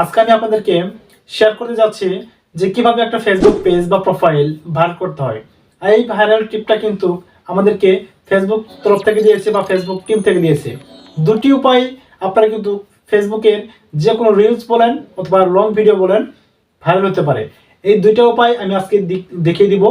আজকে আমি আপনাদেরকে শেয়ার করতে যাচ্ছি যে কীভাবে একটা ফেসবুক পেজ বা প্রোফাইল ভাইরাল করতে হয়। আর এই ভাইরাল টিপটা কিন্তু আমাদেরকে ফেসবুক তরফ থেকে দিয়েছে বা ফেসবুক টিম থেকে দিয়েছে। দুটি উপায় আপনারা কিন্তু ফেসবুকের যে কোনো রিলস বলেন অথবা লং ভিডিও বলেন ভাইরাল হতে পারে। এই দুইটা উপায় আমি আজকে দেখিয়ে দিব,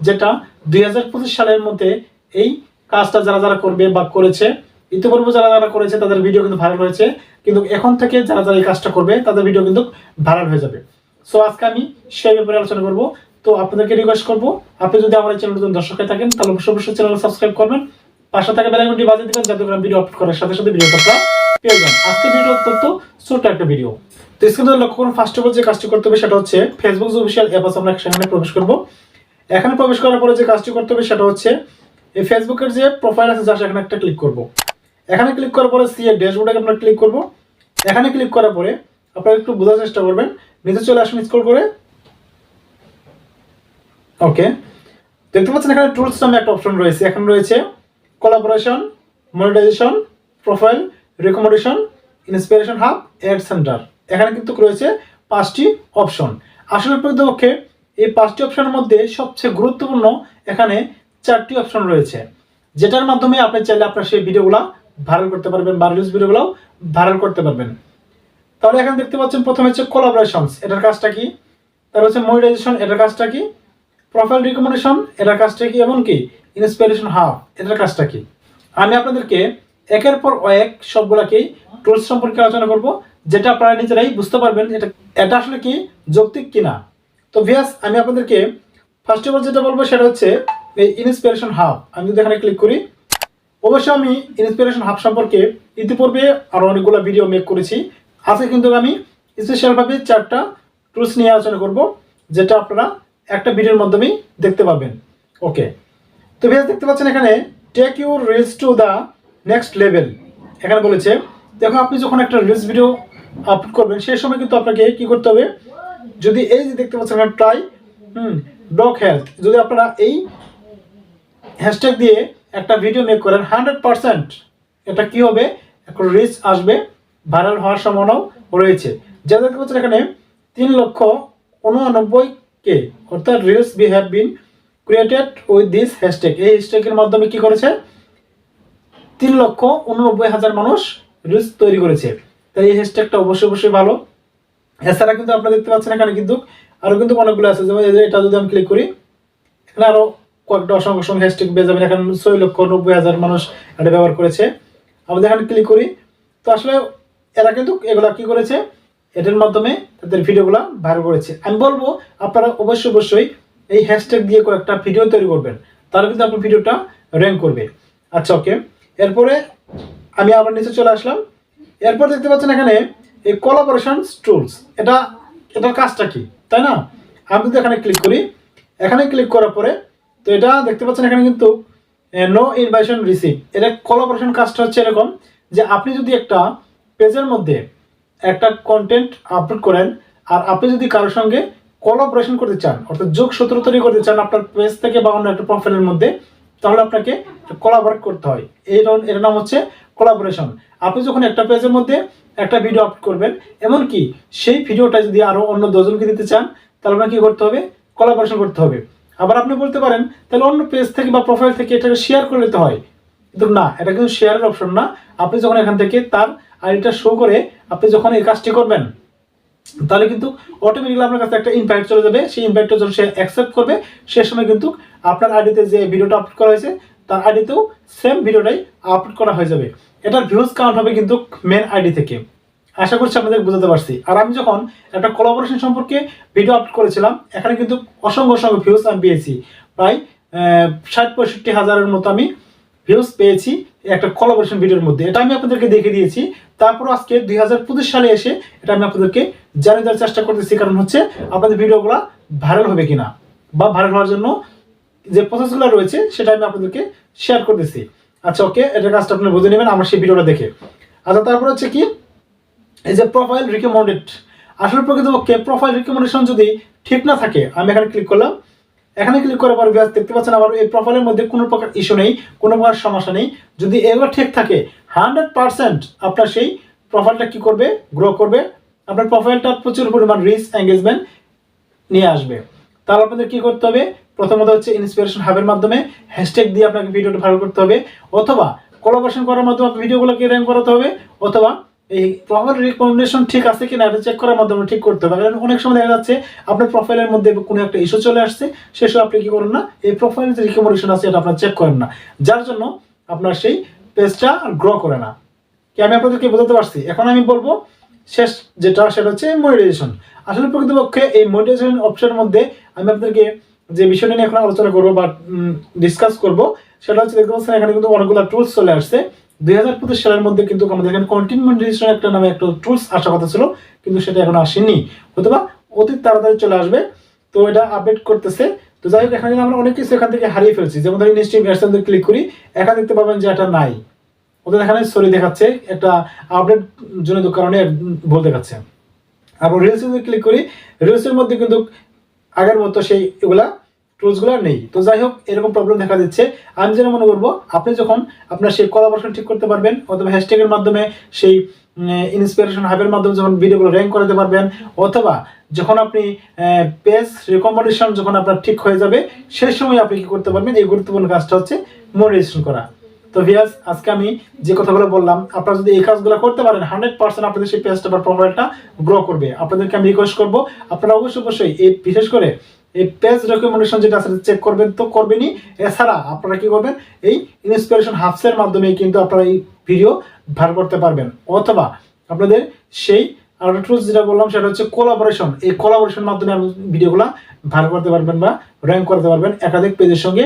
যেটা দুই হাজার পঁচিশ সালের মধ্যে এই কাজটা যারা যারা করবে বা করেছে, ইতিপূর্বে যারা যারা করেছে তাদের ভিডিও কিন্তু ভাইরাল হয়েছে। কিন্তু এখন থেকে যারা যারা এই কাজটা করবে, তাদের ভিডিও কিন্তু ভাইরাল হয়ে যাবে। সো আজকে আমি সেই ব্যাপারে আলোচনা করব। তো আপনাদেরকে রিকোয়েস্ট করব, আপনি যদি আমার চ্যানেল নতুন দর্শক হয়ে থাকেন, তাহলে অবশ্যই অবশ্যই চ্যানেল সাবস্ক্রাইব করবেন। পাশে থাকা বেল আইকনটি বাজিয়ে দিবেন, যাতে ভিডিও আপলোড করার সাথে সাথে ভিডিওটা আপনারা পেয়ে যান। আজকে ভিডিও অত্যন্ত ছোট একটা ভিডিও তো স্ক্রিনে লক্ষ্য করুন ফার্স্ট অফ অল যে কাজটি করতে হবে সেটা হচ্ছে ফেসবুক যে অফিসিয়াল অ্যাপ আছে, আমরা সেখানে প্রবেশ করব। এখানে প্রবেশ করার পরে যে কাজটি করতে হবে সেটা হচ্ছে, এই ফেসবুকের যে প্রোফাইল আছে যা সেখানে একটা ক্লিক করব। এখানে ক্লিক করার পরে সি এর ড্যাশবোর্ডে আমরা ক্লিক করব। এখানে ক্লিক করার পরে আপনারা একটু বোঝার চেষ্টা করবেন। নিচে চলে আসুন স্ক্রল করে। ওকে দেখতে পাচ্ছেন এখানে টুলস নামে একটা অপশন রয়েছে। এখানে রয়েছে collaboration monetization profile recommendation inspiration hub ad centre এখানে কিন্তু রয়েছে পাঁচটি অপশন আসলে প্রকৃতপক্ষে এই পাঁচটি অপশনের মধ্যে সবচেয়ে গুরুত্বপূর্ণ এখানে চারটি অপশন রয়েছে। যেটার মাধ্যমে আপনি চাইলে আপনার সেই ভিডিওগুলো ভাইরাল করতে পারবেন বা রিলস ভিডিওগুলো ভাইরাল করতে পারবেন। তাহলে এখানে দেখতে পাচ্ছেন প্রথমে হচ্ছে কোলাবোরেশনস এটার কাজটা কি? তারপর হচ্ছে মনিটাইজেশন এটার কাজটা কি? প্রোফাইল রিকমেন্ডেশন এটার কাজটা কি এবং কি? ইন্সপিরেশন হাব এটার কাজটা কি? আমি আপনাদেরকে একের পর এক সবগুলাকেই টুলস সম্পর্কে আলোচনা করব, যেটা আপনারা নিজেরাই বুঝতে পারবেন এটা এটা আসলে কি, যৌক্তিক কিনা। তো ভিয়াস আমি আপনাদেরকে ফার্স্ট অফ অল যেটা বলব সেটা হচ্ছে এই ইন্সপিরেশন হাব আমি যদি এখানে ক্লিক করি অবশ্যই আমি ইন্সপিরেশন হাব সম্পর্কে ইতিপূর্বে আরও অনেকগুলো ভিডিও মেক করেছি। আজকে কিন্তু আমি স্পেশালভাবে চারটা টুলস নিয়ে আলোচনা করব, যেটা আপনারা একটা ভিডিওর মাধ্যমেই দেখতে পাবেন। ওকে তো ভিয়াস দেখতে পাচ্ছেন এখানে take your reels to the next level এখানে বলেছে, দেখো আপনি যখন একটা রিলস ভিডিও আপলোড করবেন, সেই সময় কিন্তু আপনাকে কি করতে হবে? যদি এই যে দেখতে পাচ্ছেন ট্রাই হুম ব্লক হেলথ যদি আপনারা এই হ্যাশট্যাগ দিয়ে একটা ভিডিও মেক করেন হান্ড্রেড পার্সেন্ট এটা কি হবে? একটা রিচ আসবে ভাইরাল হওয়ার সম্ভাবনাও রয়েছে। যা পাচ্ছেন এখানে, তিন লক্ষ উনআনব্বই কে অর্থাৎ reels we have been created with this hashtag এই হ্যাশট্যাগের মাধ্যমে কি করেছে? তিন লক্ষ উননব্বই হাজার মানুষ রিলস তৈরি করেছে। তাই এই হ্যাশট্যাগটা অবশ্যই অবশ্যই ভালো। এছাড়া কিন্তু আপনারা দেখতে পাচ্ছেন এখানে কিন্তু আরও কিন্তু অনেকগুলো আছে। যেমন এটা যদি আমি ক্লিক করি, এখানে আরও কয়েকটা অসংখ্য অসংখ্য হ্যাশট্যাগ পেয়ে যাবেন। এখানে ছয় লক্ষ নব্বই হাজার মানুষ এটা ব্যবহার করেছে। আমাদের এখানে ক্লিক করি। তো আসলে এরা কিন্তু এগুলা কি করেছে? এটার মাধ্যমে তাদের ভিডিওগুলো ভাইরাল করেছে। আমি বলব, আপনারা অবশ্যই অবশ্যই এই হ্যাশট্যাগ দিয়ে কয়েকটা ভিডিও তৈরি করবেন। তাহলে কিন্তু আপনার ভিডিওটা র্যাঙ্ক করবে। আচ্ছা ওকে এরপরে আমি আবার নিচে চলে আসলাম। এরপর দেখতে পাচ্ছেন এখানে এই কোলাবোরেশন টুলস এটা, এটার কাজটা কি? তাই না? আমি যদি এখানে ক্লিক করি। এখানে ক্লিক করার পরে তো এটা দেখতে পাচ্ছেন এখানে কিন্তু নো ইনভাইশন রিসিভ এটা কোলাবোরেশন কাজটা হচ্ছে এরকম যে আপনি যদি একটা পেজের মধ্যে একটা কন্টেন্ট আপলোড করেন আর আপনি যদি কারোর সঙ্গে কোলাবোরেশন করতে চান, অর্থাৎ যোগ সূত্র তৈরি করতে চান আপনার পেজ থেকে বা অন্য একটা প্রোফাইলের মধ্যে, তাহলে আপনাকে কোলাবোরেট করতে হয়। এই এর নাম হচ্ছে কোলাবোরেশন আপনি যখন একটা পেজের মধ্যে একটা ভিডিও আপলোড করবেন, এমনকি সেই ভিডিওটা যদি আরও অন্য দশজনকে দিতে চান, তাহলে আপনাকে কী করতে হবে? কোলাবোরেশন করতে হবে। আবার আপনি বলতে পারেন, তাহলে অন্য পেজ থেকে বা প্রোফাইল থেকে এটাকে শেয়ার করে নিতে হয়। কিন্তু না, এটা কিন্তু শেয়ারের অপশন না। আপনি যখন এখান থেকে তার আইডিটা শো করে আপনি যখন এই কাজটি করবেন, তাহলে কিন্তু অটোমেটিকলি আপনার কাছে একটা ইনভাইট চলে যাবে। সেই ইনভাইটটা যখন সে অ্যাকসেপ্ট করবে, সে সময় কিন্তু আপনার আইডিতে যে ভিডিওটা আপলোড করা হয়েছে, তার আইডিতেও সেম ভিডিওটাই আপলোড করা হয়ে যাবে। এটার ভিউজ কাউন্ট হবে কিন্তু মেন আইডি থেকে। আশা করছি আপনাদের বুঝাতে পারছি। আর আমি যখন একটা কোলাবোরেশন সম্পর্কে ভিডিও আপলোড করেছিলাম, এখানে কিন্তু অসংখ্য অসংখ্য ভিউজ আমি পেয়েছি। প্রায় ষাট পঁয়ষট্টি হাজারের মতো আমি ভিউজ পেয়েছি একটা কোলাবোরেশন ভিডিওর মধ্যে। এটা আমি আপনাদেরকে দেখে দিয়েছি। তারপর আজকে দুই হাজার পঁচিশ সালে এসে এটা আমি আপনাদেরকে জানিয়ে দেওয়ার চেষ্টা করতেছি, কারণ হচ্ছে আপনাদের ভিডিওগুলো ভাইরাল হবে কিনা বা ভাইরাল হওয়ার জন্য যে প্রসেসগুলো রয়েছে, সেটা আমি আপনাদেরকে শেয়ার করতেছি। আচ্ছা ওকে এটা কাজটা আপনি বুঝে নেবেন, আমার সেই ভিডিওটা দেখে। আচ্ছা তারপর হচ্ছে কি এই যে প্রোফাইল রিকমেন্ডেড আসলে প্রকৃতপক্ষে প্রোফাইল রিকমেন্ডেশন যদি ঠিক না থাকে, আমি এখানে ক্লিক করলাম। এখানে ক্লিক করার পর বিয়াস দেখতে পাচ্ছেন আবার এই প্রোফাইলের মধ্যে কোনো প্রকার ইস্যু নেই, কোনো প্রকার সমস্যা নেই। যদি এগুলো ঠিক থাকে হান্ড্রেড পার্সেন্ট আপনার সেই প্রোফাইলটা কি করবে? গ্রো করবে। আপনার প্রোফাইলটা প্রচুর পরিমাণ রিচ এঙ্গেজমেন্ট নিয়ে আসবে। তাহলে আপনাদের কি করতে হবে? প্রথমত হচ্ছে ইন্সপিরেশন হাবের মাধ্যমে হ্যাশট্যাগ দিয়ে আপনাকে ভিডিওটা ভাইরাল করতে হবে, অথবা কোলাবোরেশন করার মাধ্যমে ভিডিওগুলোকে র্যাঙ্ক করাতে হবে, অথবা এই প্রপার রিকমেন্ডেশন ঠিক আছে কিনা এটা চেক করার মাধ্যমে ঠিক করতে হবে। কারণ অনেক সময় দেখা যাচ্ছে আপনার প্রোফাইলের মধ্যে কোনো একটা ইস্যু চলে আসছে সেসব আপনি কি করেন না, এই প্রোফাইলের যে রিকমেন্ডেশন আছে এটা আপনার চেক করেন না। যার জন্য আপনার সেই পেজটা গ্রো করে না। কি আমি আপনাদেরকে বোঝাতে পারছি? এখন আমি বলব, শেষ যেটা সেটা হচ্ছে মনিটাইজেশন আসলে প্রকৃতপক্ষে এই মনিটাইজেশন অপশনের মধ্যে আমি আপনাদেরকে যে বিষয়টা নিয়ে এখন আলোচনা করব বা ডিসকাস করব, সেটা হচ্ছে দেখতে পাচ্ছেন এখানে কিন্তু অনেকগুলো টুলস চলে আসছে। দুই হাজার পঁচিশ সালের মধ্যে কিন্তু আমাদের এখানে কন্টিনিউ মনিটাইজেশন একটা নামে একটা টুলস আসার কথা ছিল, কিন্তু সেটা এখন আসেনি। হয়তোবা অতি তাড়াতাড়ি চলে আসবে। তো এটা আপডেট করতেছে। তো যাই হোক, এখানে আমরা অনেক কিছু এখান থেকে হারিয়ে ফেলছি, যেমন ধরেন ইনস্টিং অ্যাডসেন্সে ক্লিক করি, এখানে দেখতে পাবেন যে এটা নাই। ওদের এখানে সরি দেখাচ্ছে, একটা আপডেট জনিত কারণে ভুল দেখাচ্ছে। আবার রিলসে ক্লিক করি রিলসের মধ্যে কিন্তু আগের মতো সেই এগুলা টুলসগুলো নেই। তো যাই হোক, এরকম প্রবলেম দেখা দিচ্ছে। আমি যেন মনে করব, আপনি যখন আপনার সেই কলাবর্ষণ ঠিক করতে পারবেন, অথবা হ্যাশট্যাগের মাধ্যমে সেই ইন্সপিরেশন হাবের মাধ্যমে যখন ভিডিওগুলো র্যাঙ্ক করাতে পারবেন, অথবা যখন আপনি পেজ রেকমেন্ডেশন যখন আপনার ঠিক হয়ে যাবে সেই সময় আপনি কি করতে পারবেন, এই গুরুত্বপূর্ণ কাজটা হচ্ছে মনিটাইজেশন করা। তো ভিয়াস আজকে আমি যে কথাগুলো বললাম, আপনারা যদি এই কাজগুলো করতে পারেন হান্ড্রেড পার্সেন্ট আপনাদের সেই পেজটা বা প্রোফাইলটা গ্রো করবে। আপনাদেরকে আমি রিকোয়েস্ট করব, আপনারা অবশ্যই অবশ্যই এই, বিশেষ করে এই পেজ রেকমেন্ডেশন যেটা আছে চেক করবেন তো, করবেনই। এছাড়া আপনারা কি করবেন? এই ইন্সপিরেশন হাফসের মাধ্যমে কিন্তু আপনারা এই ভিডিও ভার করতে পারবেন। অথবা আপনাদের সেই আর টুলস যেটা বললাম, সেটা হচ্ছে কোলাবোরেশন এই কোলাবোরেশন মাধ্যমে আপনি ভিডিওগুলো ভার করতে পারবেন বা র্যাঙ্ক করতে পারবেন একাধিক পেজের সঙ্গে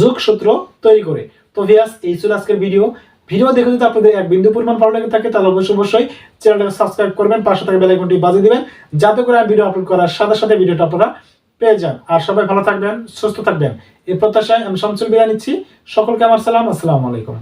যোগসূত্র তৈরি করে। তো ভিয়াস এই ছিল আজকের ভিডিও ভিডিও দেখে যদি আপনাদের এক বিন্দু পরিমাণ ভালো লেগে থাকে, তাহলে অবশ্যই অবশ্যই চ্যানেলটাকে সাবস্ক্রাইব করবেন, পাশে থাকা বেল আইকনটি বাজিয়ে দিবেন, যাতে করে ভিডিও আপলোড করার সাথে সাথে ভিডিওটা আপনারা পেয়ে যান। আর সবাই ভালো থাকবেন, সুস্থ থাকবেন। এই প্রত্যাশায় আমি শামসুল বিদায় নিচ্ছি। সকলকে আমার সালাম, আসসালামু আলাইকুম।